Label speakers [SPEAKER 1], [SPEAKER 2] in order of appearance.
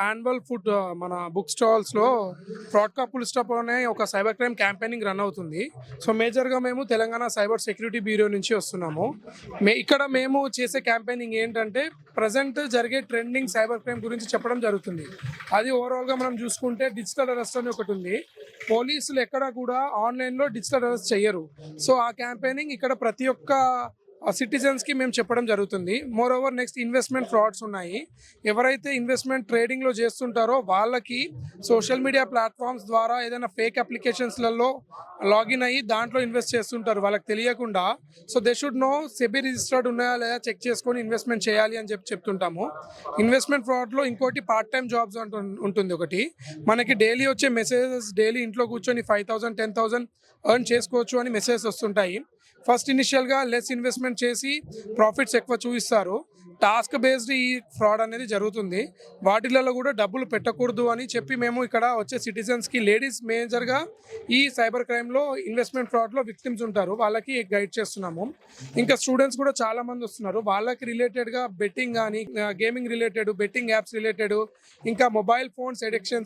[SPEAKER 1] Annual food uh, మన book స్టాల్స్లో fraud కా ఫుల్ స్టాప్ అనే ఒక సైబర్ క్రైమ్ క్యాంపెయినింగ్ రన్ అవుతుంది. సో మేజర్గా మేము తెలంగాణ సైబర్ సెక్యూరిటీ బ్యూరో నుంచి వస్తున్నాము. మే ఇక్కడ మేము చేసే క్యాంపెయినింగ్ ఏంటంటే ప్రజెంట్ జరిగే ట్రెండింగ్ సైబర్ క్రైమ్ గురించి చెప్పడం జరుగుతుంది. అది ఓవరాల్గా మనం చూసుకుంటే డిజిటల్ అరెస్ట్ అని ఒకటి ఉంది. పోలీసులు ఎక్కడ కూడా ఆన్లైన్లో డిజిటల్ అరెస్ట్ చేయరు సో ఆ క్యాంపెయినింగ్ ఇక్కడ ప్రతి ఒక్క సిటిజన్స్కి మేము చెప్పడం జరుగుతుంది. Moreover next investment frauds ఉన్నాయి. ఎవరైతే ఇన్వెస్ట్మెంట్ ట్రేడింగ్లో చేస్తుంటారో వాళ్ళకి సోషల్ మీడియా ప్లాట్ఫామ్స్ ద్వారా ఏదైనా ఫేక్ అప్లికేషన్స్లలో లాగిన్ అయ్యి దాంట్లో ఇన్వెస్ట్ చేస్తుంటారు. వాళ్ళకి తెలియకుండా. So they should know SEBI registered ఉన్నాయా లేదా చెక్ చేసుకొని ఇన్వెస్ట్మెంట్ చేయాలి అని చెప్పి చెప్తుంటాము. ఇన్వెస్ట్మెంట్ ఫ్రాడ్లో ఇంకోటి పార్ట్ టైం జాబ్స్ అంటు ఉంటుంది ఒకటి. మనకి డైలీ వచ్చే మెసేజెస్ డైలీ ఇంట్లో కూర్చొని five thousand ten thousand earn చేసుకోవచ్చు అని మెసేజెస్ వస్తుంటాయి. ఫస్ట్ ఇనిషియల్గా లెస్ ఇన్వెస్ట్మెంట్ చేసి ప్రాఫిట్స్ ఎక్కువ చూపిస్తారు. టాస్క్ బేస్డ్ ఈ ఫ్రాడ్ అనేది జరుగుతుంది. వాటిలలో కూడా డబ్బులు పెట్టకూడదు అని చెప్పి మేము ఇక్కడ వచ్చే సిటిజన్స్కి లేడీస్ మేజర్గా ఈ సైబర్ క్రైమ్లో ఇన్వెస్ట్మెంట్ ఫ్రాడ్లో విక్టిమ్స్ ఉంటారు. వాళ్ళకి గైడ్ చేస్తున్నాము. ఇంకా స్టూడెంట్స్ కూడా చాలా మంది వస్తున్నారు. వాళ్ళకి రిలేటెడ్గా బెట్టింగ్ కానీ gaming related betting apps related ఇంకా మొబైల్ ఫోన్స్ ఎడిక్షన్స్